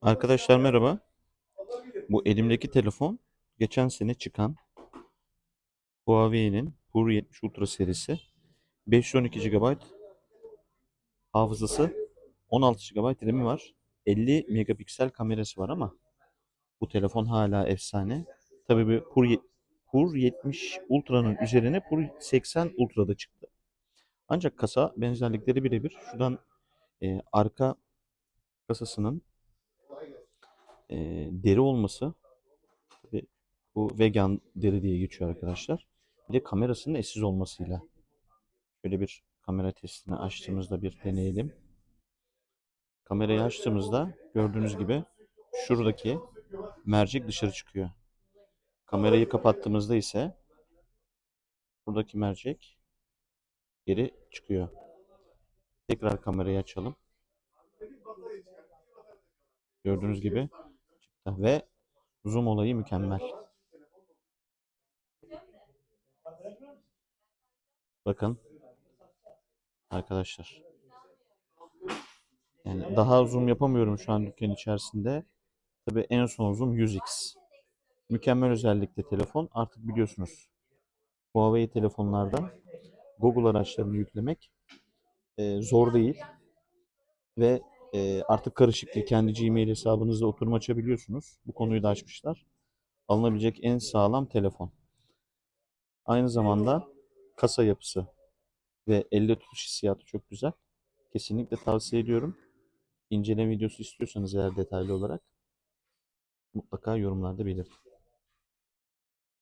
Arkadaşlar merhaba. Bu elimdeki telefon geçen sene çıkan Huawei'nin Hur 70 Ultra serisi. 512 GB hafızası, 16 GB RAM'i var. 50 megapiksel kamerası var ama bu telefon hala efsane. Tabii Hur, ye- Hur 70 Ultra'nın üzerine Hur 80 Ultra'da çıktı. Ancak kasa benzerlikleri birebir. Şuradan e, arka kasasının e, deri olması Tabii bu vegan deri diye geçiyor arkadaşlar. Bir de kamerasının eşsiz olmasıyla. Şöyle bir kamera testini açtığımızda bir deneyelim. Kamerayı açtığımızda gördüğünüz gibi şuradaki mercek dışarı çıkıyor. Kamerayı kapattığımızda ise buradaki mercek geri çıkıyor. Tekrar kamerayı açalım. Gördüğünüz gibi ve zoom olayı mükemmel. Bakın arkadaşlar. Yani daha zoom yapamıyorum şu an dükkan içerisinde. Tabii en son zoom 100x. Mükemmel özellikle telefon. Artık biliyorsunuz Huawei telefonlarda Google araçlarını yüklemek e, zor değil. Ve e, artık karışık kendi Gmail hesabınızda oturum açabiliyorsunuz. Bu konuyu da açmışlar. Alınabilecek en sağlam telefon. Aynı zamanda kasa yapısı ve elde tutuş hissiyatı çok güzel. Kesinlikle tavsiye ediyorum. İnceleme videosu istiyorsanız eğer detaylı olarak mutlaka yorumlarda belirtin.